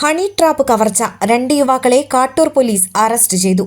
Honey trap കവർച്ച രണ്ട് യുവാക്കളെ കാട്ടൂർ പോലീസ് അറസ്റ്റ് ചെയ്തു.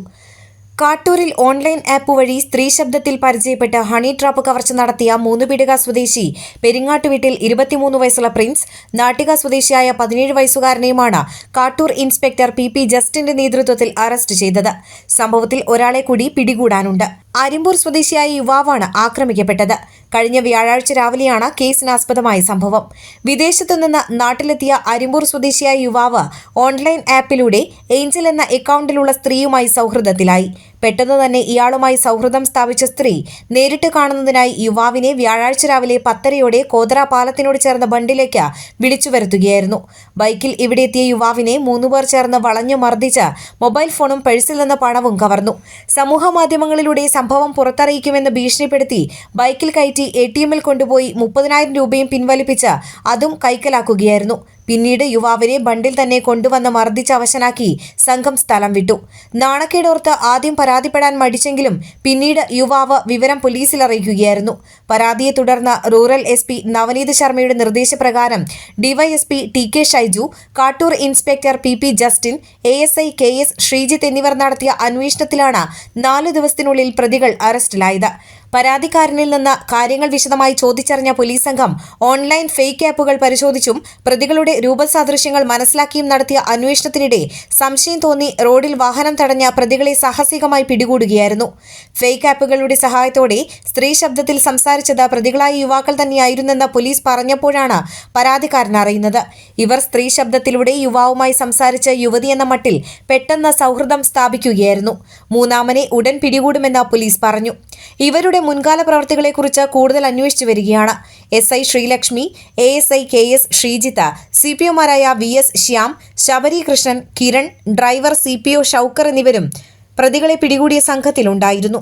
കാട്ടൂരിൽ ഓൺലൈൻ ആപ്പ് വഴി സ്ത്രീ ശബ്ദത്തിൽ പരിചയപ്പെട്ട് ഹണി ട്രാപ്പ് കവർച്ച നടത്തിയ മൂന്നുപീടിക സ്വദേശി പെരിങ്ങാട്ടുവീട്ടിൽ ഇരുപത്തിമൂന്ന് വയസ്സുള്ള പ്രിൻസ് നാട്ടിക സ്വദേശിയായ പതിനേഴ് വയസ്സുകാരനെയുമാണ് കാട്ടൂർ ഇൻസ്പെക്ടർ പി പി ജസ്റ്റിന്റെ നേതൃത്വത്തിൽ അറസ്റ്റ് ചെയ്തത്. സംഭവത്തിൽ ഒരാളെ കൂടി പിടികൂടാനുണ്ട്. അരിമ്പൂർ സ്വദേശിയായ യുവാവാണ് ആക്രമിക്കപ്പെട്ടത്. കഴിഞ്ഞ വ്യാഴാഴ്ച രാവിലെയാണ് കേസിനാസ്പദമായ സംഭവം. വിദേശത്തു നിന്ന് നാട്ടിലെത്തിയ അരിമ്പൂർ സ്വദേശിയായ യുവാവ് ഓൺലൈൻ ആപ്പിലൂടെ ഏഞ്ചൽ എന്ന അക്കൗണ്ടിലുള്ള സ്ത്രീയുമായി സൗഹൃദത്തിലായി. പെട്ടെന്ന് തന്നെ ഇയാളുമായി സൗഹൃദം സ്ഥാപിച്ച സ്ത്രീ നേരിട്ട് കാണുന്നതിനായി യുവാവിനെ വ്യാഴാഴ്ച രാവിലെ പത്തരയോടെ കോതറ പാലത്തിനോട് ചേർന്ന ബണ്ടിലേക്ക് വിളിച്ചു വരുത്തുകയായിരുന്നു ബൈക്കിൽ ഇവിടെ എത്തിയ യുവാവിനെ മൂന്നുപേർ ചേർന്ന് വളഞ്ഞു മർദ്ദിച്ച് മൊബൈൽ ഫോണും പഴ്സിൽ നിന്ന് പണവും കവർന്നു. സമൂഹ മാധ്യമങ്ങളിലൂടെ സംഭവം പുറത്തറിയിക്കുമെന്ന് ഭീഷണിപ്പെടുത്തി ബൈക്കിൽ കയറ്റി എ ടി എമ്മിൽ കൊണ്ടുപോയി മുപ്പതിനായിരം രൂപയും പിൻവലിപ്പിച്ച് അതും കൈക്കലാക്കുകയായിരുന്നു. പിന്നീട് യുവാവിനെ ബണ്ടിൽ തന്നെ കൊണ്ടുവന്ന് മർദ്ദിച്ച് അവശനാക്കി സംഘം സ്ഥലം വിട്ടു. നാണക്കേടോർത്ത് ആദ്യം പരാതിപ്പെടാൻ മടിച്ചെങ്കിലും പിന്നീട് യുവാവ് വിവരം പോലീസിൽ അറിയിക്കുകയായിരുന്നു. പരാതിയെ തുടർന്ന് റൂറൽ എസ് പി നവനീത് ശർമ്മയുടെ നിർദ്ദേശപ്രകാരം DYSP T K Shaiju Kattoor inspector P P Justin A S I K S Sreejith എന്നിവർ നടത്തിയ അന്വേഷണത്തിലാണ് നാല് ദിവസത്തിനുള്ളിൽ പ്രതികൾ അറസ്റ്റിലായത്. പരാതിക്കാരനിൽ നിന്ന് കാര്യങ്ങൾ വിശദമായി ചോദിച്ചറിഞ്ഞ പോലീസ് സംഘം ഓൺലൈൻ ഫേക്ക് ആപ്പുകൾ പരിശോധിച്ചും പ്രതികളുടെ രൂപസാദൃശ്യങ്ങൾ മനസ്സിലാക്കിയും നടത്തിയ അന്വേഷണത്തിനിടെ സംശയം തോന്നി റോഡിൽ വാഹനം തടഞ്ഞ പ്രതികളെ സാഹസികമായി പിടികൂടുകയായിരുന്നു. ഫേക്ക് ആപ്പുകളുടെ സഹായത്തോടെ സ്ത്രീ ശബ്ദത്തിൽ സംസാരിച്ചത് പ്രതികളായ യുവാക്കൾ തന്നെയായിരുന്നെന്ന് പോലീസ് പറഞ്ഞപ്പോഴാണ് പരാതിക്കാരൻ അറിയുന്നത്. ഇവർ സ്ത്രീ ശബ്ദത്തിലൂടെ യുവാവുമായി സംസാരിച്ച യുവതി എന്ന മട്ടിൽ പെട്ടെന്ന് സൗഹൃദം സ്ഥാപിക്കുകയായിരുന്നു. മൂന്നാമനെ ഉടൻ പിടികൂടുമെന്ന് പോലീസ് പറഞ്ഞു. ഇവരുടെ മുൻകാല പ്രവർത്തികളെക്കുറിച്ച് കൂടുതൽ അന്വേഷിച്ചു വരികയാണ്. S I Sreelakshmi A S I K S Sreejith C P ഒമാരായ V S Shyam Sabari Krishnan Kiran driver C P O Shoukar എന്നിവരും പ്രതികളെ പിടികൂടിയ സംഘത്തിലുണ്ടായിരുന്നു.